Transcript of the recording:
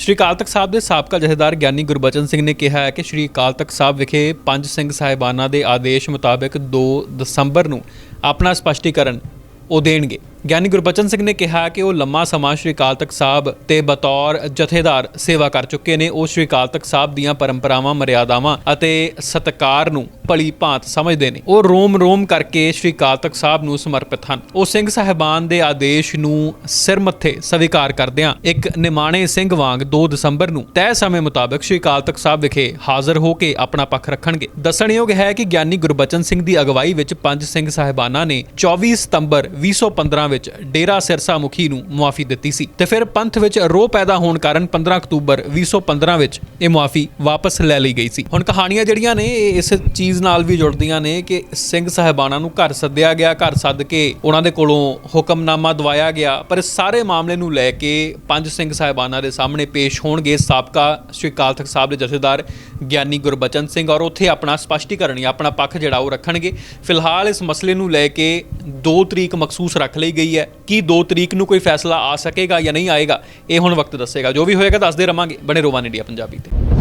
ਸ਼੍ਰੀ ਅਕਾਲ ਤਖਤ ਸਾਹਿਬ ਦੇ ਸਾਬਕਾ ਜਥੇਦਾਰ ਗਿਆਨੀ ਗੁਰਬਚਨ ਸਿੰਘ ਨੇ ਕਿਹਾ ਹੈ ਕਿ ਸ਼੍ਰੀ ਅਕਾਲ ਤਖਤ ਸਾਹਿਬ ਵਿਖੇ ਪੰਜ ਸਿੰਘ ਸਾਹਿਬਾਨਾਂ ਦੇ ਆਦੇਸ਼ ਮੁਤਾਬਕ 2 ਦਸੰਬਰ ਨੂੰ ਆਪਣਾ ਸਪਸ਼ਟੀਕਰਨ ਉਹ ਦੇਣਗੇ। ਗਿਆਨੀ ਗੁਰਬਚਨ ਸਿੰਘ ਨੇ ਕਿਹਾ ਕਿ ਉਹ ਲੰਮਾ ਸਮਾਂ ਸ਼੍ਰੀ ਅਕਾਲ ਤਖਤ ਸਾਹਿਬ ਤੇ ਬਤੌਰ ਜਥੇਦਾਰ ਸੇਵਾ ਕਰ ਚੁੱਕੇ ਨੇ। ਉਹ ਸ਼੍ਰੀ ਅਕਾਲ ਤਖਤ ਸਾਹਿਬ ਦੀਆਂ ਪਰੰਪਰਾਵਾਂ, ਮਰਿਆਦਾਵਾਂ ਅਤੇ ਸਤਕਾਰ ਨੂੰ ਭਲੀ ਭਾਂਤ ਸਮਝਦੇ ਨੇ। ਉਹ ਰੋਮ ਰੋਮ ਕਰਕੇ ਸ਼੍ਰੀ ਅਕਾਲ ਤਖਤ ਸਾਹਿਬ ਨੂੰ ਸਮਰਪਿਤ ਹਨ। ਉਹ ਸਿੰਘ ਸਾਹਿਬਾਨ ਦੇ ਆਦੇਸ਼ ਨੂੰ ਸਿਰ ਮੱਥੇ ਸਵੀਕਾਰ ਕਰਦਿਆਂ ਇੱਕ ਨਿਮਾਣੇ ਸਿੰਘ ਵਾਂਗ 2 ਦਸੰਬਰ ਨੂੰ ਤੈਅ ਸਮੇਂ ਮੁਤਾਬਕ ਸ਼੍ਰੀ ਅਕਾਲ ਤਖਤ ਸਾਹਿਬ ਵਿਖੇ ਹਾਜ਼ਰ ਹੋ ਕੇ ਆਪਣਾ ਪੱਖ ਰੱਖਣਗੇ। ਦੱਸਣਯੋਗ ਹੈ ਕਿ ਗਿਆਨੀ ਗੁਰਬਚਨ ਸਿੰਘ ਦੀ ਅਗਵਾਈ ਵਿੱਚ ਪੰਜ ਸਿੰਘ ਸਾਹਿਬਾਨਾਂ ਨੇ 24 ਸਤੰਬਰ 2015 ਵਿੱਚ ਡੇਰਾ ਸਿਰਸਾ ਮੁਖੀ ਨੂੰ ਮੁਆਫੀ ਦਿੱਤੀ ਸੀ ਤੇ ਫਿਰ ਪੰਥ ਵਿੱਚ ਰੋਹ ਪੈਦਾ ਹੋਣ ਕਾਰਨ 15 ਅਕਤੂਬਰ 2015 ਵਿੱਚ ਇਹ ਮੁਆਫੀ ਵਾਪਸ ਲੈ ਲਈ ਗਈ ਸੀ। ਹੁਣ ਕਹਾਣੀਆਂ ਜਿਹੜੀਆਂ ਨੇ, ਇਹ ਇਸ ਚੀਜ਼ ਨਾਲ ਵੀ ਜੁੜਦੀਆਂ ਨੇ ਕਿ ਸਿੰਘ ਸਾਹਿਬਾਨਾਂ ਨੂੰ ਘਰ ਸੱਦਿਆ ਗਿਆ, ਘਰ ਸੱਦ ਕੇ ਉਹਨਾਂ ਦੇ ਕੋਲੋਂ ਹੁਕਮਨਾਮਾ ਦਵਾਇਆ ਗਿਆ। ਪਰ ਇਸ ਸਾਰੇ ਮਾਮਲੇ ਨੂੰ ਲੈ ਕੇ ਪੰਜ ਸਿੰਘ ਸਾਹਿਬਾਨਾਂ ਦੇ ਸਾਹਮਣੇ ਪੇਸ਼ ਹੋਣਗੇ ਸਾਬਕਾ ਸ਼੍ਰੀ ਅਕਾਲ ਤਖਤ ਸਾਹਿਬ ਦੇ ਜਥੇਦਾਰ ਗਿਆਨੀ ਗੁਰਬਚਨ ਸਿੰਘ ਔਰ ਉੱਥੇ ਆਪਣਾ ਸਪਸ਼ਟੀਕਰਨ ਜਾਂ ਆਪਣਾ ਪੱਖ ਜਿਹੜਾ ਉਹ ਰੱਖਣਗੇ। ਫਿਲਹਾਲ ਇਸ ਮਸਲੇ ਨੂੰ ਲੈ ਕੇ 2 ਤਰੀਕ ਮਖਸੂਸ ਰੱਖ ਲਈ ਗਈ ਹੈ। ਕਿ 2 ਤਰੀਕ ਨੂੰ ਕੋਈ ਫੈਸਲਾ ਆ ਸਕੇਗਾ ਜਾਂ ਨਹੀਂ ਆਏਗਾ, ਇਹ ਹੁਣ ਵਕਤ ਦੱਸੇਗਾ। ਜੋ ਵੀ ਹੋਏਗਾ ਦੱਸਦੇ ਰਵਾਂਗੇ। ਬਣੇ ਰੋਵਾਨ ਇੰਡੀਆ ਪੰਜਾਬੀ ਤੇ।